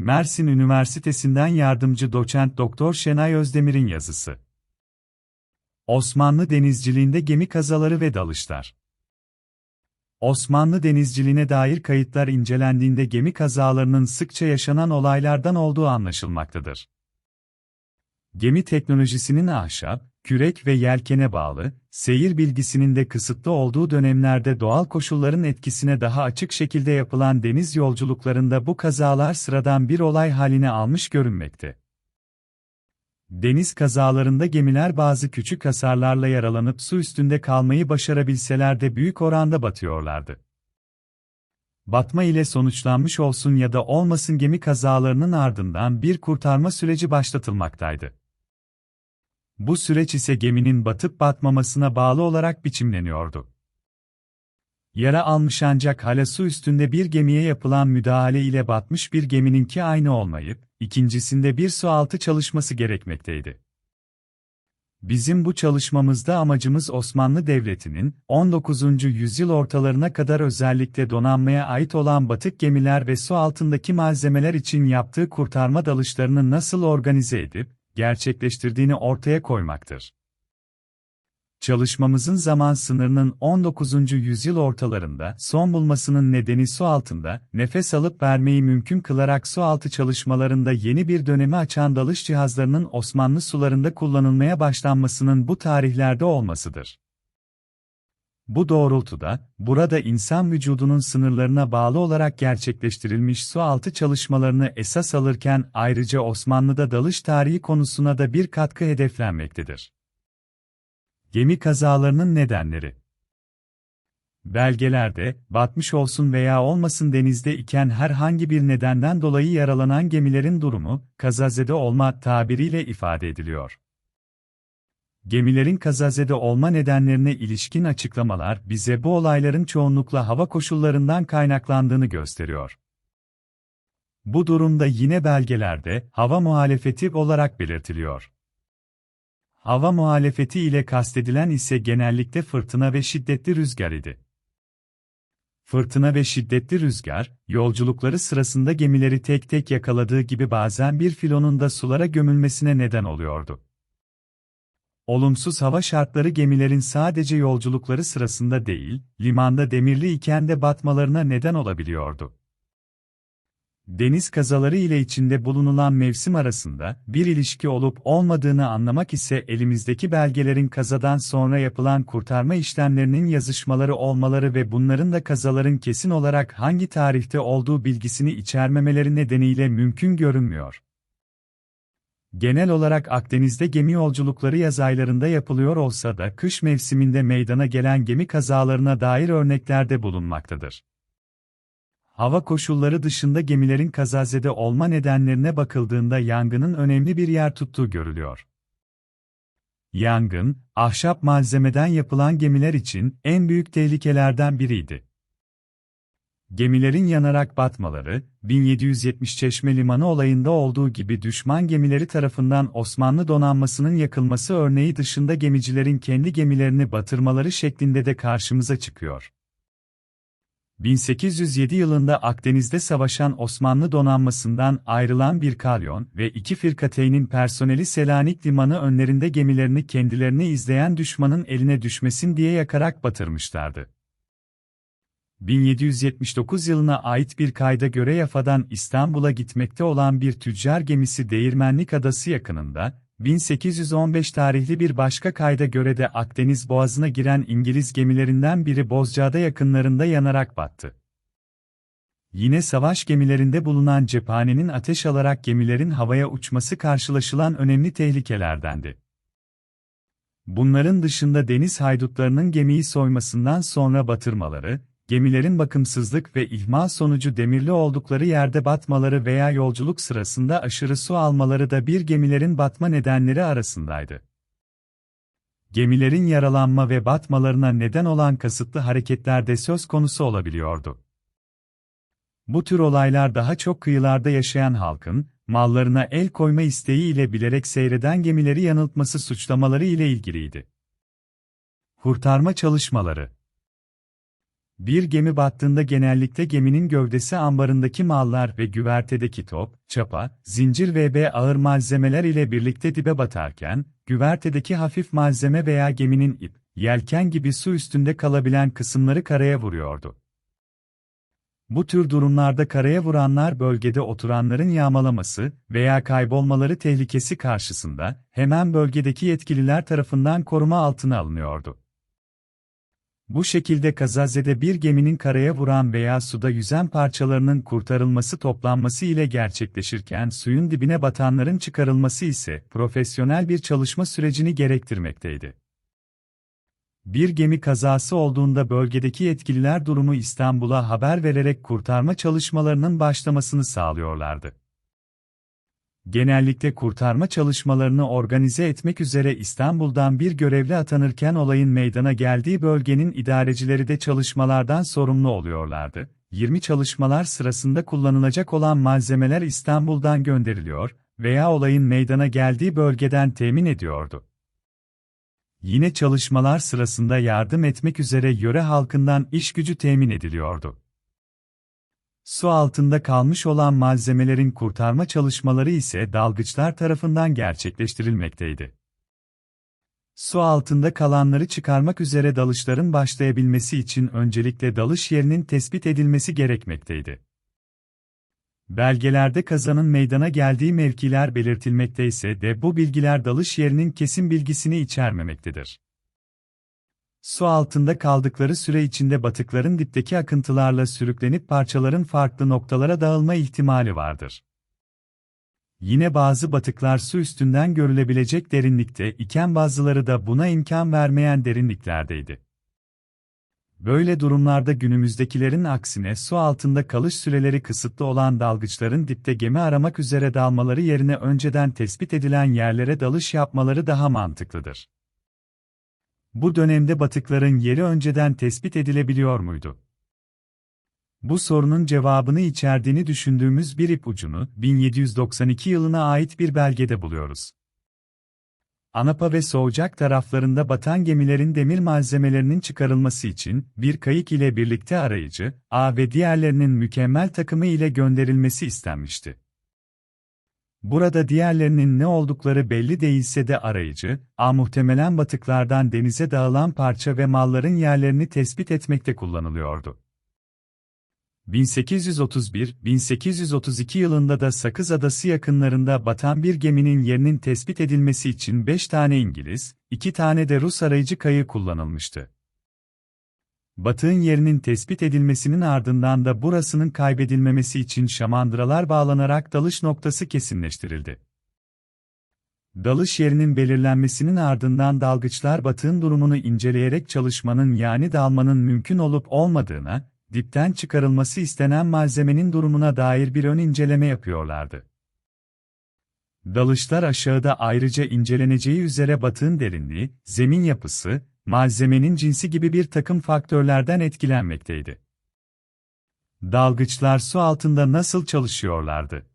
Mersin Üniversitesi'nden yardımcı doçent Doktor Şenay Özdemir'in yazısı. Osmanlı denizciliğinde gemi kazaları ve dalışlar. Osmanlı denizciliğine dair kayıtlar incelendiğinde gemi kazalarının sıkça yaşanan olaylardan olduğu anlaşılmaktadır. Gemi teknolojisinin ahşap, kürek ve yelkene bağlı, seyir bilgisinin de kısıtlı olduğu dönemlerde doğal koşulların etkisine daha açık şekilde yapılan deniz yolculuklarında bu kazalar sıradan bir olay haline almış görünmekte. Deniz kazalarında gemiler bazı küçük hasarlarla yaralanıp su üstünde kalmayı başarabilseler de büyük oranda batıyorlardı. Batma ile sonuçlanmış olsun ya da olmasın gemi kazalarının ardından bir kurtarma süreci başlatılmaktaydı. Bu süreç ise geminin batıp batmamasına bağlı olarak biçimleniyordu. Yara almış ancak hala su üstünde bir gemiye yapılan müdahale ile batmış bir gemininki aynı olmayıp, ikincisinde bir su altı çalışması gerekmekteydi. Bizim bu çalışmamızda amacımız Osmanlı Devleti'nin 19. yüzyıl ortalarına kadar özellikle donanmaya ait olan batık gemiler ve su altındaki malzemeler için yaptığı kurtarma dalışlarını nasıl organize edip gerçekleştirdiğini ortaya koymaktır. Çalışmamızın zaman sınırının 19. yüzyıl ortalarında son bulmasının nedeni su altında nefes alıp vermeyi mümkün kılarak su altı çalışmalarında yeni bir dönemi açan dalış cihazlarının Osmanlı sularında kullanılmaya başlanmasının bu tarihlerde olmasıdır. Bu doğrultuda, burada insan vücudunun sınırlarına bağlı olarak gerçekleştirilmiş su altı çalışmalarını esas alırken ayrıca Osmanlı'da dalış tarihi konusuna da bir katkı hedeflenmektedir. Gemi kazalarının nedenleri Belgelerde, batmış olsun veya olmasın denizde iken herhangi bir nedenden dolayı yaralanan gemilerin durumu, kazazede olma tabiriyle ifade ediliyor. Gemilerin kazazede olma nedenlerine ilişkin açıklamalar bize bu olayların çoğunlukla hava koşullarından kaynaklandığını gösteriyor. Bu durumda yine belgelerde hava muhalefeti olarak belirtiliyor. Hava muhalefeti ile kastedilen ise genellikle fırtına ve şiddetli rüzgar idi. Fırtına ve şiddetli rüzgar, yolculukları sırasında gemileri tek tek yakaladığı gibi bazen bir filonun da sulara gömülmesine neden oluyordu. Olumsuz hava şartları gemilerin sadece yolculukları sırasında değil, limanda demirli iken de batmalarına neden olabiliyordu. Deniz kazaları ile içinde bulunulan mevsim arasında bir ilişki olup olmadığını anlamak ise elimizdeki belgelerin kazadan sonra yapılan kurtarma işlemlerinin yazışmaları olmaları ve bunların da kazaların kesin olarak hangi tarihte olduğu bilgisini içermemeleri nedeniyle mümkün görünmüyor. Genel olarak Akdeniz'de gemi yolculukları yaz aylarında yapılıyor olsa da kış mevsiminde meydana gelen gemi kazalarına dair örnekler de bulunmaktadır. Hava koşulları dışında gemilerin kazazede olma nedenlerine bakıldığında yangının önemli bir yer tuttuğu görülüyor. Yangın, ahşap malzemeden yapılan gemiler için en büyük tehlikelerden biriydi. Gemilerin yanarak batmaları, 1770 Çeşme Limanı olayında olduğu gibi düşman gemileri tarafından Osmanlı donanmasının yakılması örneği dışında gemicilerin kendi gemilerini batırmaları şeklinde de karşımıza çıkıyor. 1807 yılında Akdeniz'de savaşan Osmanlı donanmasından ayrılan bir kalyon ve iki firkateynin personeli Selanik limanı önlerinde gemilerini kendilerini izleyen düşmanın eline düşmesin diye yakarak batırmışlardı. 1779 yılına ait bir kayda göre Yafa'dan İstanbul'a gitmekte olan bir tüccar gemisi Değirmenlik Adası yakınında, 1815 tarihli bir başka kayda göre de Akdeniz Boğazı'na giren İngiliz gemilerinden biri Bozcaada yakınlarında yanarak battı. Yine savaş gemilerinde bulunan cephanenin ateş alarak gemilerin havaya uçması karşılaşılan önemli tehlikelerdendi. Bunların dışında deniz haydutlarının gemiyi soymasından sonra batırmaları, gemilerin bakımsızlık ve ihmal sonucu demirli oldukları yerde batmaları veya yolculuk sırasında aşırı su almaları da bir gemilerin batma nedenleri arasındaydı. Gemilerin yaralanma ve batmalarına neden olan kasıtlı hareketler de söz konusu olabiliyordu. Bu tür olaylar daha çok kıyılarda yaşayan halkın, mallarına el koyma isteği ile bilerek seyreden gemileri yanıltması suçlamaları ile ilgiliydi. Kurtarma çalışmaları Bir gemi battığında genellikle geminin gövdesi ambarındaki mallar ve güvertedeki top, çapa, zincir ve ağır malzemeler ile birlikte dibe batarken, güvertedeki hafif malzeme veya geminin ip, yelken gibi su üstünde kalabilen kısımları karaya vuruyordu. Bu tür durumlarda karaya vuranlar bölgede oturanların yağmalaması veya kaybolmaları tehlikesi karşısında hemen bölgedeki yetkililer tarafından koruma altına alınıyordu. Bu şekilde kazazede bir geminin karaya vuran veya suda yüzen parçalarının kurtarılması toplanması ile gerçekleşirken suyun dibine batanların çıkarılması ise profesyonel bir çalışma sürecini gerektirmekteydi. Bir gemi kazası olduğunda bölgedeki yetkililer durumu İstanbul'a haber vererek kurtarma çalışmalarının başlamasını sağlıyorlardı. Genellikle kurtarma çalışmalarını organize etmek üzere İstanbul'dan bir görevli atanırken olayın meydana geldiği bölgenin idarecileri de çalışmalardan sorumlu oluyorlardı. 20 çalışmalar sırasında kullanılacak olan malzemeler İstanbul'dan gönderiliyor veya olayın meydana geldiği bölgeden temin ediyordu. Yine çalışmalar sırasında yardım etmek üzere yöre halkından iş gücü temin ediliyordu. Su altında kalmış olan malzemelerin kurtarma çalışmaları ise dalgıçlar tarafından gerçekleştirilmekteydi. Su altında kalanları çıkarmak üzere dalışların başlayabilmesi için öncelikle dalış yerinin tespit edilmesi gerekmekteydi. Belgelerde kazanın meydana geldiği mevkiler belirtilmekteyse de bu bilgiler dalış yerinin kesin bilgisini içermemektedir. Su altında kaldıkları süre içinde batıkların dipteki akıntılarla sürüklenip parçaların farklı noktalara dağılma ihtimali vardır. Yine bazı batıklar su üstünden görülebilecek derinlikte iken bazıları da buna imkan vermeyen derinliklerdeydi. Böyle durumlarda günümüzdekilerin aksine su altında kalış süreleri kısıtlı olan dalgıçların dipte gemi aramak üzere dalmaları yerine önceden tespit edilen yerlere dalış yapmaları daha mantıklıdır. Bu dönemde batıkların yeri önceden tespit edilebiliyor muydu? Bu sorunun cevabını içerdiğini düşündüğümüz bir ipucunu 1792 yılına ait bir belgede buluyoruz. Anapa ve Soğucak taraflarında batan gemilerin demir malzemelerinin çıkarılması için bir kayık ile birlikte arayıcı, A ve diğerlerinin mükemmel takımı ile gönderilmesi istenmişti. Burada diğerlerinin ne oldukları belli değilse de arayıcı, A muhtemelen batıklardan denize dağılan parça ve malların yerlerini tespit etmekte kullanılıyordu. 1831-1832 yılında da Sakız Adası yakınlarında batan bir geminin yerinin tespit edilmesi için 5 tane İngiliz, 2 tane de Rus arayıcı kayı kullanılmıştı. Batığın yerinin tespit edilmesinin ardından da burasının kaybedilmemesi için şamandıralar bağlanarak dalış noktası kesinleştirildi. Dalış yerinin belirlenmesinin ardından dalgıçlar batığın durumunu inceleyerek çalışmanın yani dalmanın mümkün olup olmadığına, dipten çıkarılması istenen malzemenin durumuna dair bir ön inceleme yapıyorlardı. Dalışlar aşağıda ayrıca inceleneceği üzere batığın derinliği, zemin yapısı, malzemenin cinsi gibi bir takım faktörlerden etkilenmekteydi. Dalgıçlar su altında nasıl çalışıyorlardı?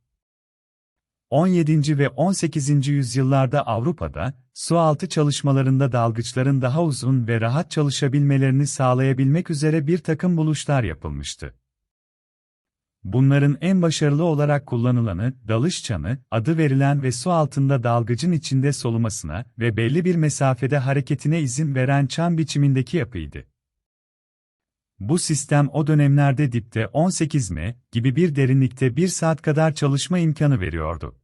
17. ve 18. yüzyıllarda Avrupa'da, sualtı çalışmalarında dalgıçların daha uzun ve rahat çalışabilmelerini sağlayabilmek üzere bir takım buluşlar yapılmıştı. Bunların en başarılı olarak kullanılanı, dalış çanı, adı verilen ve su altında dalgıcın içinde solumasına ve belli bir mesafede hareketine izin veren çan biçimindeki yapıydı. Bu sistem o dönemlerde dipte 18 m gibi bir derinlikte 1 saat kadar çalışma imkanı veriyordu.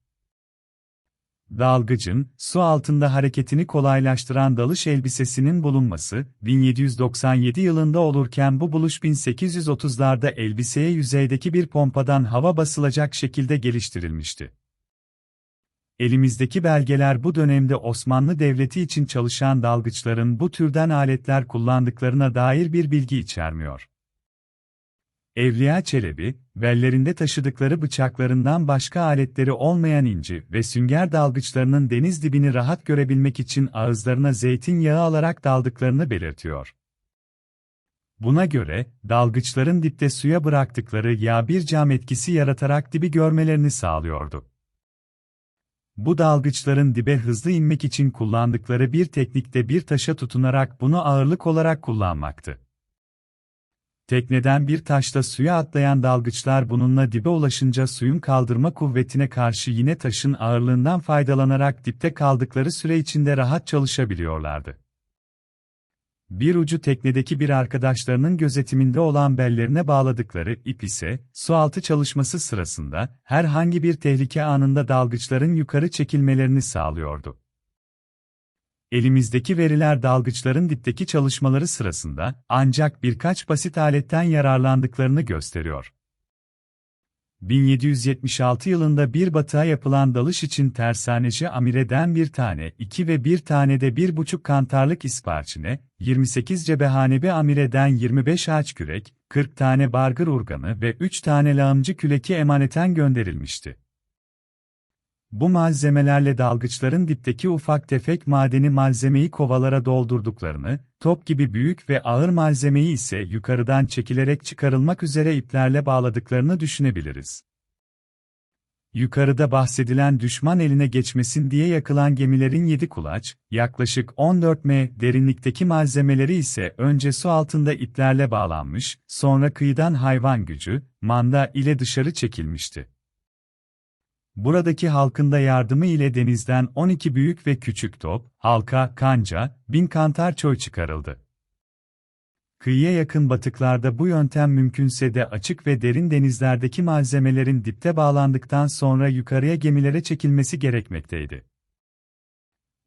Dalgıcın, su altında hareketini kolaylaştıran dalış elbisesinin bulunması, 1797 yılında olurken bu buluş 1830'larda elbiseye yüzeydeki bir pompadan hava basılacak şekilde geliştirilmişti. Elimizdeki belgeler bu dönemde Osmanlı Devleti için çalışan dalgıçların bu türden aletler kullandıklarına dair bir bilgi içermiyor. Evliya Çelebi, bellerinde taşıdıkları bıçaklarından başka aletleri olmayan inci ve sünger dalgıçlarının deniz dibini rahat görebilmek için ağızlarına zeytinyağı alarak daldıklarını belirtiyor. Buna göre, dalgıçların dipte suya bıraktıkları yağ bir cam etkisi yaratarak dibi görmelerini sağlıyordu. Bu dalgıçların dibe hızlı inmek için kullandıkları bir teknikte bir taşa tutunarak bunu ağırlık olarak kullanmaktı. Tekneden bir taşla suya atlayan dalgıçlar bununla dibe ulaşınca suyun kaldırma kuvvetine karşı yine taşın ağırlığından faydalanarak dipte kaldıkları süre içinde rahat çalışabiliyorlardı. Bir ucu teknedeki bir arkadaşlarının gözetiminde olan bellerine bağladıkları ip ise, sualtı çalışması sırasında, herhangi bir tehlike anında dalgıçların yukarı çekilmelerini sağlıyordu. Elimizdeki veriler dalgıçların dipteki çalışmaları sırasında, ancak birkaç basit aletten yararlandıklarını gösteriyor. 1776 yılında bir batığa yapılan dalış için tersaneci amireden bir tane, iki ve bir tane de bir buçuk kantarlık isparçine, 28 cebehanebi amireden 25 ağaç kürek, 40 tane bargır urganı ve 3 tane lağımcı küleki emaneten gönderilmişti. Bu malzemelerle dalgıçların dipteki ufak tefek madeni malzemeyi kovalara doldurduklarını, top gibi büyük ve ağır malzemeyi ise yukarıdan çekilerek çıkarılmak üzere iplerle bağladıklarını düşünebiliriz. Yukarıda bahsedilen düşman eline geçmesin diye yakılan gemilerin 7 kulaç, yaklaşık 14 m derinlikteki malzemeleri ise önce su altında iplerle bağlanmış, sonra kıyıdan hayvan gücü, manda ile dışarı çekilmişti. Buradaki halkın da yardımı ile denizden 12 büyük ve küçük top, halka, kanca, bin kantar çoy çıkarıldı. Kıyıya yakın batıklarda bu yöntem mümkünse de açık ve derin denizlerdeki malzemelerin dipte bağlandıktan sonra yukarıya gemilere çekilmesi gerekmekteydi.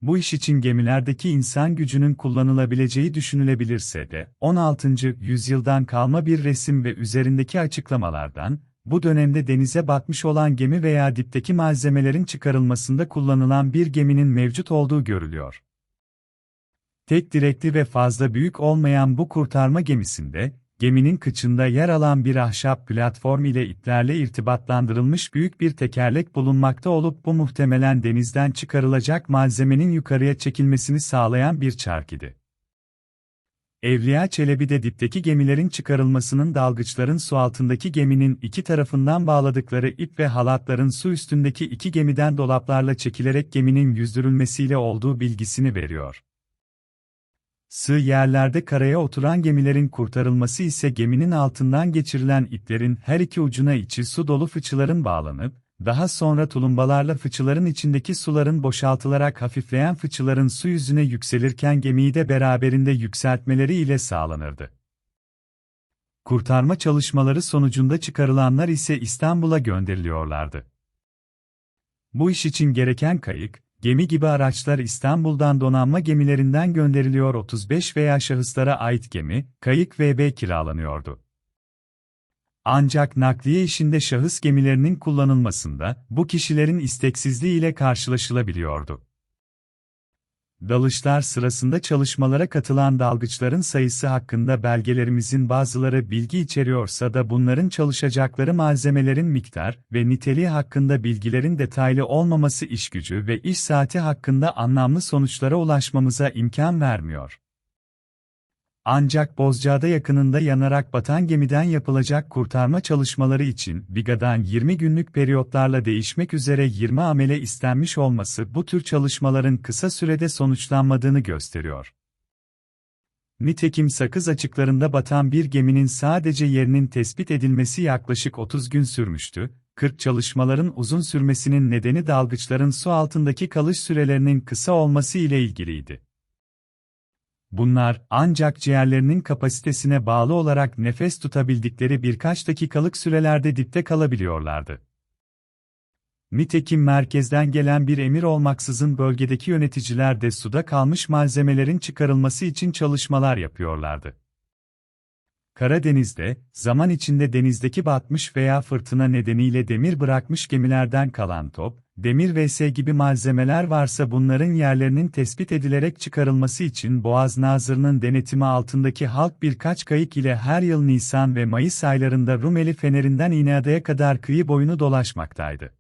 Bu iş için gemilerdeki insan gücünün kullanılabileceği düşünülebilirse de, 16. yüzyıldan kalma bir resim ve üzerindeki açıklamalardan, bu dönemde denize batmış olan gemi veya dipteki malzemelerin çıkarılmasında kullanılan bir geminin mevcut olduğu görülüyor. Tek direkli ve fazla büyük olmayan bu kurtarma gemisinde, geminin kıçında yer alan bir ahşap platform ile iplerle irtibatlandırılmış büyük bir tekerlek bulunmakta olup bu muhtemelen denizden çıkarılacak malzemenin yukarıya çekilmesini sağlayan bir çark idi. Evliya Çelebi de dipteki gemilerin çıkarılmasının dalgıçların su altındaki geminin iki tarafından bağladıkları ip ve halatların su üstündeki iki gemiden dolaplarla çekilerek geminin yüzdürülmesiyle olduğu bilgisini veriyor. Sığ yerlerde karaya oturan gemilerin kurtarılması ise geminin altından geçirilen iplerin her iki ucuna içi su dolu fıçıların bağlanıp, daha sonra tulumbalarla fıçıların içindeki suların boşaltılarak hafifleyen fıçıların su yüzüne yükselirken gemiyi de beraberinde yükseltmeleri ile sağlanırdı. Kurtarma çalışmaları sonucunda çıkarılanlar ise İstanbul'a gönderiliyorlardı. Bu iş için gereken kayık, gemi gibi araçlar İstanbul'dan donanma gemilerinden gönderiliyor 35 veya şahıslara ait gemi, kayık VB kiralanıyordu. Ancak nakliye işinde şahıs gemilerinin kullanılmasında bu kişilerin isteksizliği ile karşılaşılabiliyordu. Dalışlar sırasında çalışmalara katılan dalgıçların sayısı hakkında belgelerimizin bazıları bilgi içeriyorsa da bunların çalışacakları malzemelerin miktar ve niteliği hakkında bilgilerin detaylı olmaması işgücü ve iş saati hakkında anlamlı sonuçlara ulaşmamıza imkan vermiyor. Ancak Bozcaada yakınında yanarak batan gemiden yapılacak kurtarma çalışmaları için Viga'dan 20 günlük periyotlarla değişmek üzere 20 amele istenmiş olması bu tür çalışmaların kısa sürede sonuçlanmadığını gösteriyor. Nitekim sakız açıklarında batan bir geminin sadece yerinin tespit edilmesi yaklaşık 30 gün sürmüştü, 40 çalışmaların uzun sürmesinin nedeni dalgıçların su altındaki kalış sürelerinin kısa olması ile ilgiliydi. Bunlar, ancak ciğerlerinin kapasitesine bağlı olarak nefes tutabildikleri birkaç dakikalık sürelerde dipte kalabiliyorlardı. Nitekim merkezden gelen bir emir olmaksızın bölgedeki yöneticiler de suda kalmış malzemelerin çıkarılması için çalışmalar yapıyorlardı. Karadeniz'de, zaman içinde denizdeki batmış veya fırtına nedeniyle demir bırakmış gemilerden kalan top, demir vs gibi malzemeler varsa bunların yerlerinin tespit edilerek çıkarılması için Boğaz Nazırı'nın denetimi altındaki halk birkaç kayık ile her yıl Nisan ve Mayıs aylarında Rumeli Feneri'nden İğneada'ya kadar kıyı boyunu dolaşmaktaydı.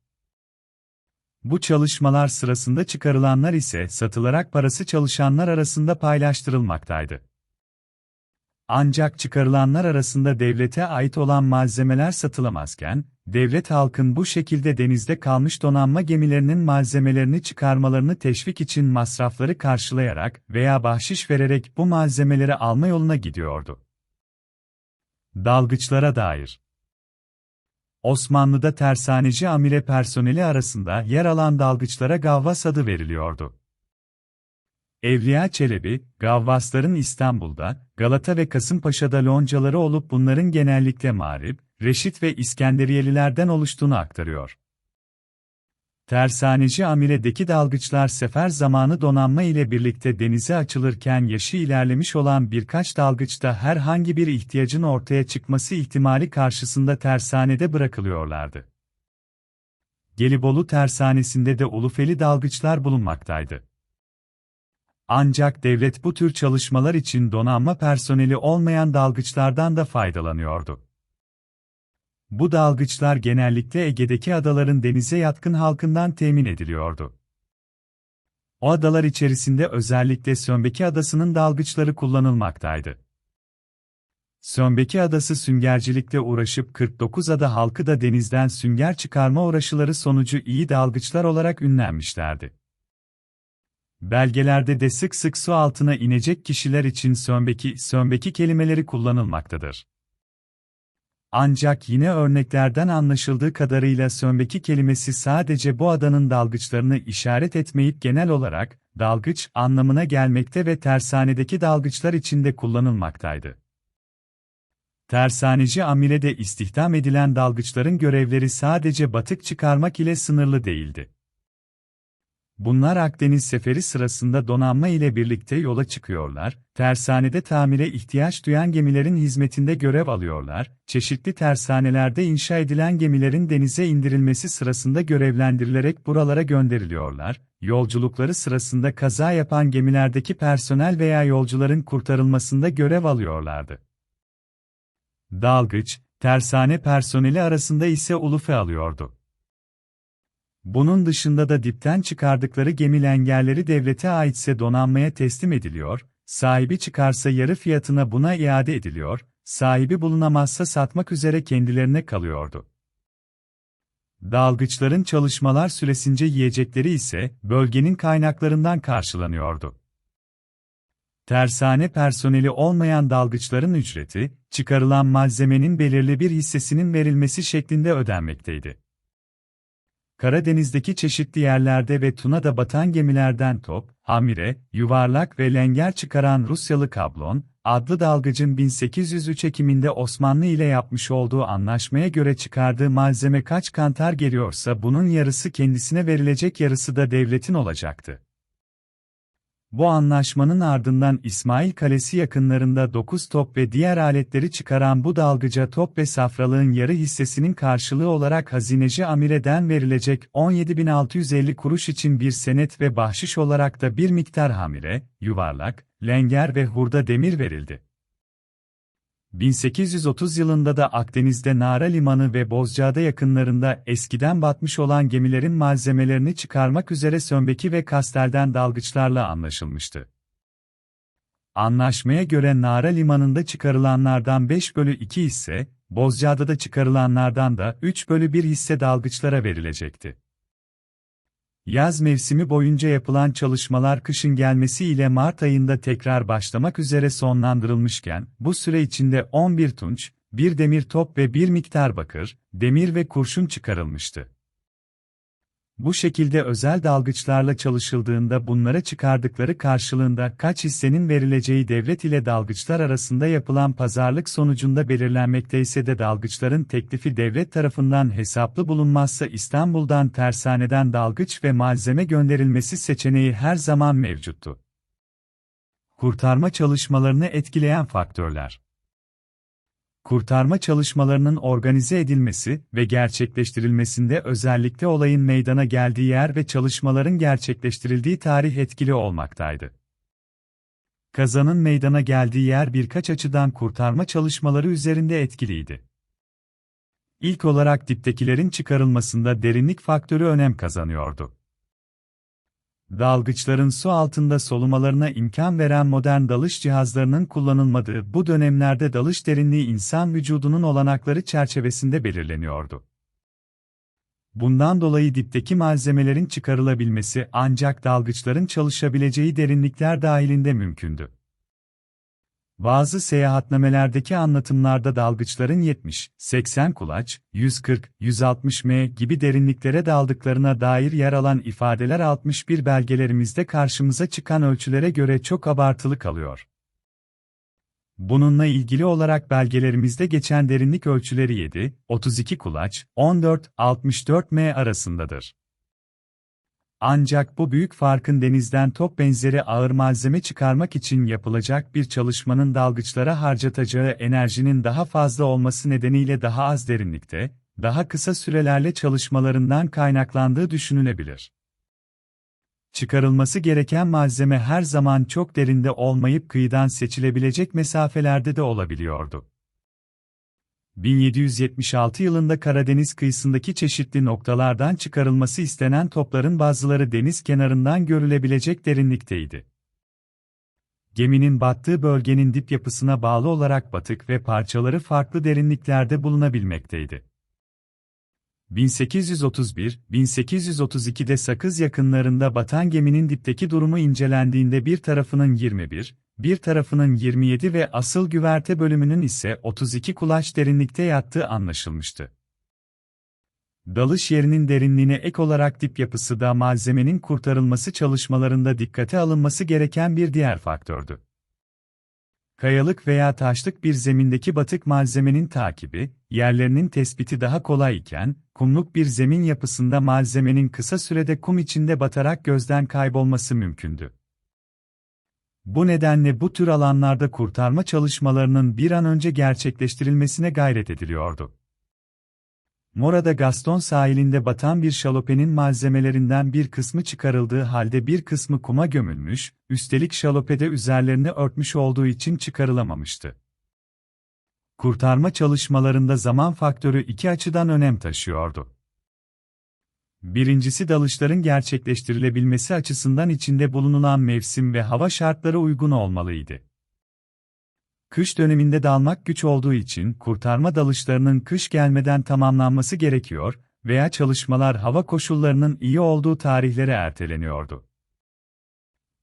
Bu çalışmalar sırasında çıkarılanlar ise satılarak parası çalışanlar arasında paylaştırılmaktaydı. Ancak çıkarılanlar arasında devlete ait olan malzemeler satılamazken, devlet halkın bu şekilde denizde kalmış donanma gemilerinin malzemelerini çıkarmalarını teşvik için masrafları karşılayarak veya bahşiş vererek bu malzemeleri alma yoluna gidiyordu. Dalgıçlara dair Osmanlı'da tersaneci amire personeli arasında yer alan dalgıçlara gavvas adı veriliyordu. Evliya Çelebi, gavvasların İstanbul'da, Galata ve Kasımpaşa'da loncaları olup bunların genellikle Mağrib, Reşit ve İskenderiyelilerden oluştuğunu aktarıyor. Tersaneci amiredeki dalgıçlar sefer zamanı donanma ile birlikte denize açılırken yaşı ilerlemiş olan birkaç dalgıçta herhangi bir ihtiyacın ortaya çıkması ihtimali karşısında tersanede bırakılıyorlardı. Gelibolu tersanesinde de ulufeli dalgıçlar bulunmaktaydı. Ancak devlet bu tür çalışmalar için donanma personeli olmayan dalgıçlardan da faydalanıyordu. Bu dalgıçlar genellikle Ege'deki adaların denize yatkın halkından temin ediliyordu. O adalar içerisinde özellikle Sönbeki Adası'nın dalgıçları kullanılmaktaydı. Sönbeki Adası süngercilikle uğraşıp 49 ada halkı da denizden sünger çıkarma uğraşıları sonucu iyi dalgıçlar olarak ünlenmişlerdi. Belgelerde de sık sık su altına inecek kişiler için sönbeki, sönbeki kelimeleri kullanılmaktadır. Ancak yine örneklerden anlaşıldığı kadarıyla sönbeki kelimesi sadece bu adanın dalgıçlarını işaret etmeyip genel olarak, dalgıç anlamına gelmekte ve tersanedeki dalgıçlar için de kullanılmaktaydı. Tersaneci amirede istihdam edilen dalgıçların görevleri sadece batık çıkarmak ile sınırlı değildi. Bunlar Akdeniz seferi sırasında donanma ile birlikte yola çıkıyorlar, tersanede tamire ihtiyaç duyan gemilerin hizmetinde görev alıyorlar, çeşitli tersanelerde inşa edilen gemilerin denize indirilmesi sırasında görevlendirilerek buralara gönderiliyorlar, yolculukları sırasında kaza yapan gemilerdeki personel veya yolcuların kurtarılmasında görev alıyorlardı. Dalgıç, tersane personeli arasında ise ulufe alıyordu. Bunun dışında da dipten çıkardıkları gemi lengerleri devlete aitse donanmaya teslim ediliyor, sahibi çıkarsa yarı fiyatına buna iade ediliyor, sahibi bulunamazsa satmak üzere kendilerine kalıyordu. Dalgıçların çalışmalar süresince yiyecekleri ise bölgenin kaynaklarından karşılanıyordu. Tersane personeli olmayan dalgıçların ücreti, çıkarılan malzemenin belirli bir hissesinin verilmesi şeklinde ödenmekteydi. Karadeniz'deki çeşitli yerlerde ve Tuna'da batan gemilerden top, hamire, yuvarlak ve lenger çıkaran Rusyalı Kablon, adlı dalgıcın 1803 Ekim'inde Osmanlı ile yapmış olduğu anlaşmaya göre çıkardığı malzeme kaç kantar geliyorsa bunun yarısı kendisine verilecek yarısı da devletin olacaktı. Bu anlaşmanın ardından İsmail Kalesi yakınlarında 9 top ve diğer aletleri çıkaran bu dalgıca top ve safralığın yarı hissesinin karşılığı olarak hazineci amireden verilecek 17.650 kuruş için bir senet ve bahşiş olarak da bir miktar hamire, yuvarlak, lenger ve hurda demir verildi. 1830 yılında da Akdeniz'de Nara Limanı ve Bozcaada yakınlarında eskiden batmış olan gemilerin malzemelerini çıkarmak üzere Sönbeki ve Kastel'den dalgıçlarla anlaşılmıştı. Anlaşmaya göre Nara Limanı'nda çıkarılanlardan 5 bölü 2 hisse, Bozcaada'da çıkarılanlardan da 3 bölü 1 hisse dalgıçlara verilecekti. Yaz mevsimi boyunca yapılan çalışmalar kışın gelmesiyle Mart ayında tekrar başlamak üzere sonlandırılmışken, bu süre içinde 11 tunç, bir demir top ve bir miktar bakır, demir ve kurşun çıkarılmıştı. Bu şekilde özel dalgıçlarla çalışıldığında bunlara çıkardıkları karşılığında kaç hissenin verileceği devlet ile dalgıçlar arasında yapılan pazarlık sonucunda belirlenmekteyse de dalgıçların teklifi devlet tarafından hesaplı bulunmazsa İstanbul'dan tersaneden dalgıç ve malzeme gönderilmesi seçeneği her zaman mevcuttu. Kurtarma çalışmalarını etkileyen faktörler kurtarma çalışmalarının organize edilmesi ve gerçekleştirilmesinde özellikle olayın meydana geldiği yer ve çalışmaların gerçekleştirildiği tarih etkili olmaktaydı. Kazanın meydana geldiği yer birkaç açıdan kurtarma çalışmaları üzerinde etkiliydi. İlk olarak diptekilerin çıkarılmasında derinlik faktörü önem kazanıyordu. Dalgıçların su altında solumalarına imkan veren modern dalış cihazlarının kullanılmadığı bu dönemlerde dalış derinliği insan vücudunun olanakları çerçevesinde belirleniyordu. Bundan dolayı dipteki malzemelerin çıkarılabilmesi ancak dalgıçların çalışabileceği derinlikler dahilinde mümkündü. Bazı seyahatnamelerdeki anlatımlarda dalgıçların 70, 80 kulaç, 140, 160 m gibi derinliklere daldıklarına dair yer alan ifadeler 61 belgelerimizde karşımıza çıkan ölçülere göre çok abartılı kalıyor. Bununla ilgili olarak belgelerimizde geçen derinlik ölçüleri 7, 32 kulaç, 14, 64 m arasındadır. Ancak bu büyük farkın denizden top benzeri ağır malzeme çıkarmak için yapılacak bir çalışmanın dalgıçlara harcatacağı enerjinin daha fazla olması nedeniyle daha az derinlikte, daha kısa sürelerle çalışmalarından kaynaklandığı düşünülebilir. Çıkarılması gereken malzeme her zaman çok derinde olmayıp kıyıdan seçilebilecek mesafelerde de olabiliyordu. 1776 yılında Karadeniz kıyısındaki çeşitli noktalardan çıkarılması istenen topların bazıları deniz kenarından görülebilecek derinlikteydi. Geminin battığı bölgenin dip yapısına bağlı olarak batık ve parçaları farklı derinliklerde bulunabilmekteydi. 1831-1832'de Sakız yakınlarında batan geminin dipteki durumu incelendiğinde bir tarafının 21, bir tarafının 27 ve asıl güverte bölümünün ise 32 kulaç derinlikte yattığı anlaşılmıştı. Dalış yerinin derinliğine ek olarak dip yapısı da malzemenin kurtarılması çalışmalarında dikkate alınması gereken bir diğer faktördü. Kayalık veya taşlık bir zemindeki batık malzemenin takibi, yerlerinin tespiti daha kolay iken, kumluk bir zemin yapısında malzemenin kısa sürede kum içinde batarak gözden kaybolması mümkündü. Bu nedenle bu tür alanlarda kurtarma çalışmalarının bir an önce gerçekleştirilmesine gayret ediliyordu. Mora'da Gaston sahilinde batan bir şalopenin malzemelerinden bir kısmı çıkarıldığı halde bir kısmı kuma gömülmüş, üstelik şalopede üzerlerini örtmüş olduğu için çıkarılamamıştı. Kurtarma çalışmalarında zaman faktörü iki açıdan önem taşıyordu. Birincisi dalışların gerçekleştirilebilmesi açısından içinde bulunulan mevsim ve hava şartları uygun olmalıydı. Kış döneminde dalmak güç olduğu için kurtarma dalışlarının kış gelmeden tamamlanması gerekiyor veya çalışmalar hava koşullarının iyi olduğu tarihlere erteleniyordu.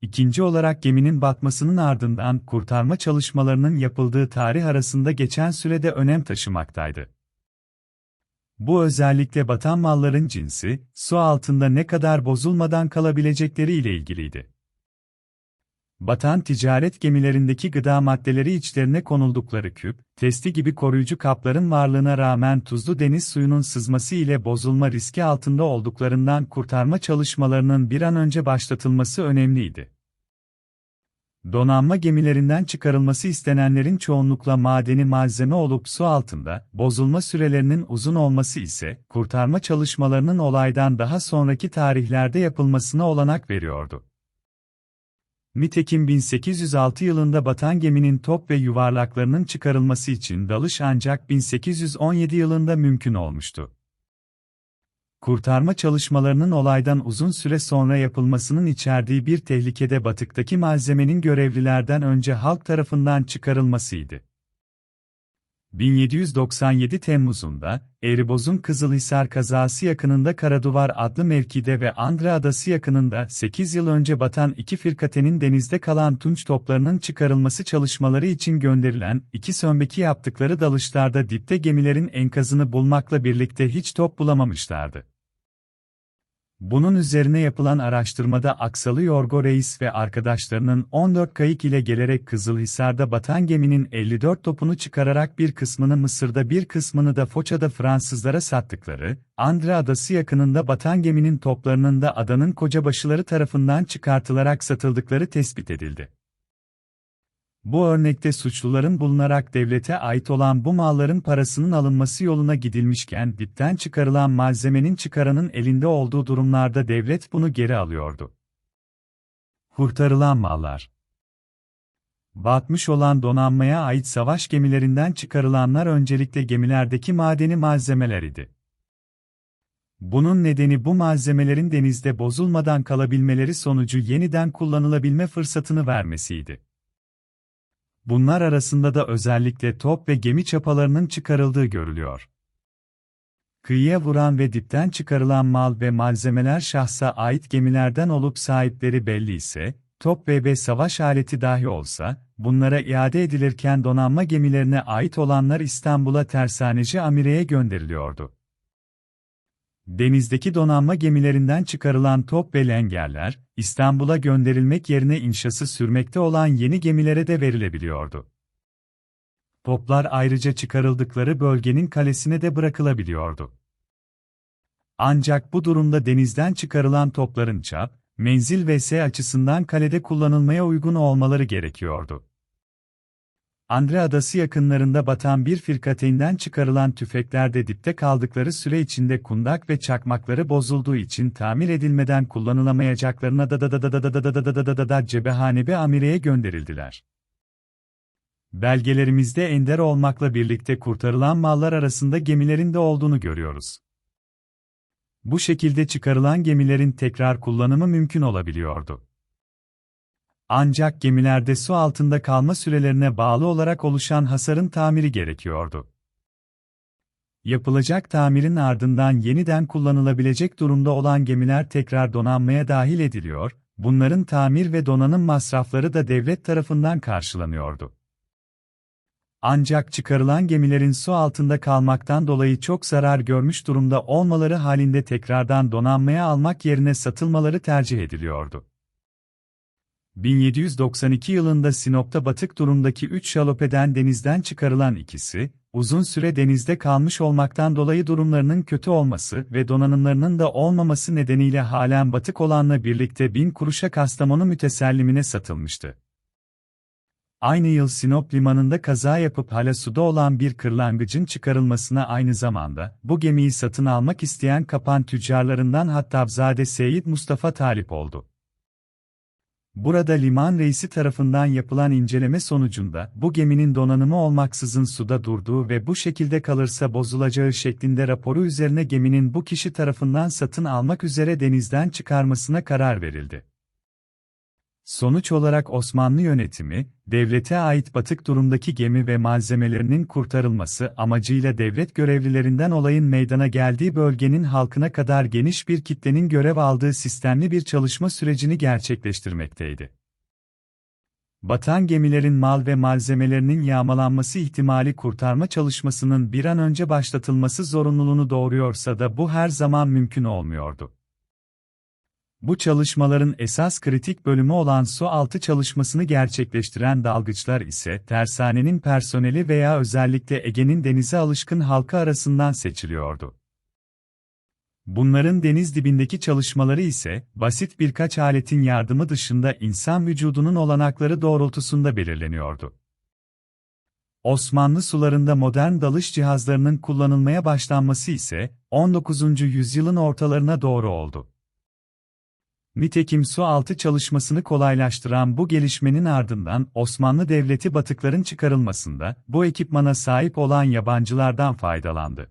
İkinci olarak geminin batmasının ardından kurtarma çalışmalarının yapıldığı tarih arasında geçen sürede önem taşımaktaydı. Bu özellikle batan malların cinsi, su altında ne kadar bozulmadan kalabilecekleri ile ilgiliydi. Batan ticaret gemilerindeki gıda maddeleri içlerine konuldukları küp, testi gibi koruyucu kapların varlığına rağmen tuzlu deniz suyunun sızması ile bozulma riski altında olduklarından kurtarma çalışmalarının bir an önce başlatılması önemliydi. Donanma gemilerinden çıkarılması istenenlerin çoğunlukla madeni malzeme olup su altında, bozulma sürelerinin uzun olması ise, kurtarma çalışmalarının olaydan daha sonraki tarihlerde yapılmasına olanak veriyordu. Nitekim 1806 yılında batan geminin top ve yuvarlaklarının çıkarılması için dalış ancak 1817 yılında mümkün olmuştu. Kurtarma çalışmalarının olaydan uzun süre sonra yapılmasının içerdiği bir tehlikede batıktaki malzemenin görevlilerden önce halk tarafından çıkarılmasıydı. 1797 Temmuz'unda, Eriboz'un Kızılhisar kazası yakınında Karaduvar adlı mevkide ve Andre Adası yakınında 8 yıl önce batan iki firkatenin denizde kalan tunç toplarının çıkarılması çalışmaları için gönderilen iki sömbeki yaptıkları dalışlarda dipte gemilerin enkazını bulmakla birlikte hiç top bulamamışlardı. Bunun üzerine yapılan araştırmada Aksalı Yorgo Reis ve arkadaşlarının 14 kayık ile gelerek Kızılhisar'da batan geminin 54 topunu çıkararak bir kısmını Mısır'da bir kısmını da Foça'da Fransızlara sattıkları, Andre Adası yakınında batan geminin toplarının da adanın kocabaşıları tarafından çıkartılarak satıldıkları tespit edildi. Bu örnekte suçluların bulunarak devlete ait olan bu malların parasının alınması yoluna gidilmişken dipten çıkarılan malzemenin çıkaranın elinde olduğu durumlarda devlet bunu geri alıyordu. Kurtarılan mallar Batmış olan donanmaya ait savaş gemilerinden çıkarılanlar öncelikle gemilerdeki madeni malzemeler idi. Bunun nedeni bu malzemelerin denizde bozulmadan kalabilmeleri sonucu yeniden kullanılabilme fırsatını vermesiydi. Bunlar arasında da özellikle top ve gemi çapalarının çıkarıldığı görülüyor. Kıyıya vuran ve dipten çıkarılan mal ve malzemeler şahsa ait gemilerden olup sahipleri belli ise, top ve savaş aleti dahi olsa, bunlara iade edilirken donanma gemilerine ait olanlar İstanbul'a tersaneci amireye gönderiliyordu. Denizdeki donanma gemilerinden çıkarılan top ve lengerler, İstanbul'a gönderilmek yerine inşası sürmekte olan yeni gemilere de verilebiliyordu. Toplar ayrıca çıkarıldıkları bölgenin kalesine de bırakılabiliyordu. Ancak bu durumda denizden çıkarılan topların çap, menzil ve S açısından kalede kullanılmaya uygun olmaları gerekiyordu. Andre Adası yakınlarında batan bir firkateyn'den çıkarılan tüfeklerde dipte kaldıkları süre içinde kundak ve çakmakları bozulduğu için tamir edilmeden kullanılamayacaklarına da da da da da da da da da da da da da cebehanebe amireye gönderildiler. Belgelerimizde ender olmakla birlikte kurtarılan mallar arasında gemilerin de olduğunu görüyoruz. Bu şekilde çıkarılan gemilerin tekrar kullanımı mümkün olabiliyordu. Ancak gemilerde su altında kalma sürelerine bağlı olarak oluşan hasarın tamiri gerekiyordu. Yapılacak tamirin ardından yeniden kullanılabilecek durumda olan gemiler tekrar donanmaya dahil ediliyor, bunların tamir ve donanım masrafları da devlet tarafından karşılanıyordu. Ancak çıkarılan gemilerin su altında kalmaktan dolayı çok zarar görmüş durumda olmaları halinde tekrardan donanmaya almak yerine satılmaları tercih ediliyordu. 1792 yılında Sinop'ta batık durumdaki 3 şalopeden denizden çıkarılan ikisi, uzun süre denizde kalmış olmaktan dolayı durumlarının kötü olması ve donanımlarının da olmaması nedeniyle halen batık olanla birlikte bin kuruşa Kastamonu mütesellimine satılmıştı. Aynı yıl Sinop limanında kaza yapıp hala suda olan bir kırlangıcın çıkarılmasına aynı zamanda, bu gemiyi satın almak isteyen kapan tüccarlarından Hattabzade Seyit Mustafa talip oldu. Burada liman reisi tarafından yapılan inceleme sonucunda bu geminin donanımı olmaksızın suda durduğu ve bu şekilde kalırsa bozulacağı şeklinde raporu üzerine geminin bu kişi tarafından satın almak üzere denizden çıkarmasına karar verildi. Sonuç olarak Osmanlı yönetimi, devlete ait batık durumdaki gemi ve malzemelerinin kurtarılması amacıyla devlet görevlilerinden olayın meydana geldiği bölgenin halkına kadar geniş bir kitlenin görev aldığı sistemli bir çalışma sürecini gerçekleştirmekteydi. Batan gemilerin mal ve malzemelerinin yağmalanması ihtimali kurtarma çalışmasının bir an önce başlatılması zorunluluğunu doğuruyorsa da bu her zaman mümkün olmuyordu. Bu çalışmaların esas kritik bölümü olan su altı çalışmasını gerçekleştiren dalgıçlar ise tersanenin personeli veya özellikle Ege'nin denize alışkın halkı arasından seçiliyordu. Bunların deniz dibindeki çalışmaları ise, basit birkaç aletin yardımı dışında insan vücudunun olanakları doğrultusunda belirleniyordu. Osmanlı sularında modern dalış cihazlarının kullanılmaya başlanması ise, 19. yüzyılın ortalarına doğru oldu. Nitekim su altı çalışmasını kolaylaştıran bu gelişmenin ardından Osmanlı Devleti batıkların çıkarılmasında bu ekipmana sahip olan yabancılardan faydalandı.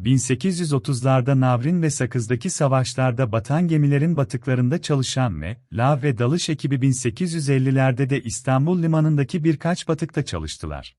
1830'larda Navrin ve Sakız'daki savaşlarda batan gemilerin batıklarında çalışan ve lav ve dalış ekibi 1850'lerde de İstanbul limanındaki birkaç batıkta çalıştılar.